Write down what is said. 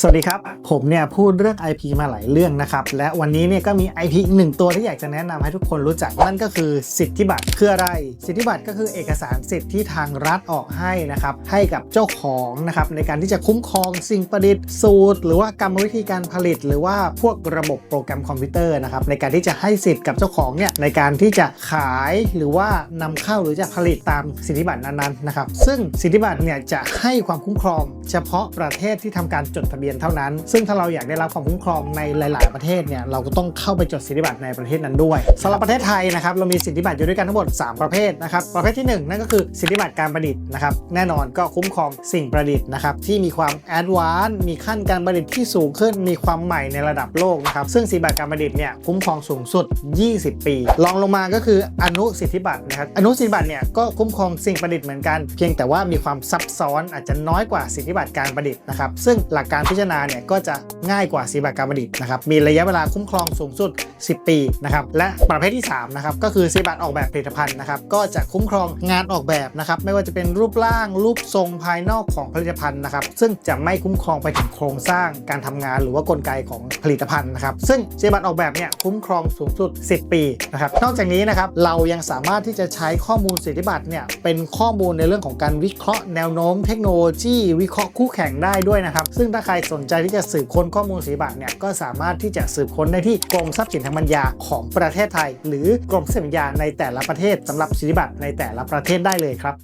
สวัสดีครับ ผมเนี่ยพูดเรื่อง IP มาหลายเรื่องนะครับ และวันนี้เนี่ยก็มี IP อีกหนึ่งตัวที่อยากจะแนะนำให้ทุกคนรู้จักนั่นก็คือสิทธิบัตรคืออะไร สิทธิบัตรก็คือเอกสารสิทธิ์ที่ทางรัฐออกให้นะครับให้กับเจ้าของนะครับในการที่จะคุ้มครองสิ่งประดิษฐ์สูตร หรือว่ากรรมวิธีการผลิต หรือว่าพวกระบบโปรแกรมคอมพิวเตอร์นะครับในการที่จะให้สิทธิ์กับเจ้าของเนี่ยในการที่จะขายหรือว่านำเข้าหรือจะผลิตตามสิทธิบัตรนั้นๆนะครับซึ่งสิทธิบัตรเนี่ยจะให้ความคุ้มครอง เฉพาะประเทศที่ทำการจดทะเบียนเท่านั้น ซึ่งถ้าเราอยากได้รับความคุ้มครองในหลาย ๆ ประเทศเนี่ยเราก็ต้องเข้าไปจดสิทธิบัตรในประเทศนั้นด้วยสำหรับประเทศไทยนะครับเรามีสิทธิบัตรอยู่ด้วยกันทั้งหมด 3 ประเภทนะครับประเภทที่ 1 นั่นก็คือสิทธิบัตรการประดิษฐ์นะครับแน่นอนก็คุ้มครองสิ่งประดิษฐ์นะครับที่มีความแอดวานซ์มีขั้นการประดิษฐ์ที่สูงขึ้นมีความใหม่ในระดับโลกนะครับซึ่งสิทธิบัตรการประดิษฐ์เนี่ยคุ้มครองสูงสุด 20 ปีรองลงมาก็คืออนุสิทธิบัตรนะครับอนุสิทธิบัตรเนี่ยก็คุ้มครองสิ่งประดิษฐ์เหมือนกัน เพียงแต่ว่ามีความซับซ้อนอาจจะน้อยกว่าสิทธิบัตรการประดิษฐ์นะครับซึ่งหลักการพิจารณาเนี่ยก็จะง่ายกว่าสิบัตรการประดิษฐ์นะครับมีระยะเวลาคุ้มครองสูงสุด 10 ปีนะครับและประเภทที่3นะครับก็คือสิทธิบัตรออกแบบผลิตภัณฑ์นะครับก็จะคุ้มครองงานออกแบบนะครับไม่ว่าจะเป็นรูปร่างรูปทรงภายนอกของผลิตภัณฑ์นะครับซึ่งจะไม่คุ้มครองไปถึงโครงสร้างการทำงาน หรือว่ากลไกของผลิตภัณฑ์นะครับซึ่งสิทธิบัตรออกแบบเนี่ยคุ้มครองสูงสุด 10 ปีนะครับนอกจากนี้นะครับเรายังสามารถที่จะใช้ข้อมูลสิทธิบัตรเนี่ยเป็นข้อมูลในเรื่องของการวิเคราะห์แนวโน้มเทคโนโลยีวิเคราะห์คู่แข่งได้ด้วยนะครับซึ่งถ้าใครสนใจที่จะสืบค้นข้อมูลสิบัตรเนี่ยก็สามารถที่จะสืบค้นได้ที่กรมทรัพย์สินทางปัญญาของประเทศไทย หรือกรมทรัพย์สินทางปัญญาในแต่ละประเทศสำหรับสิบัตรในแต่ละประเทศได้เลยครับ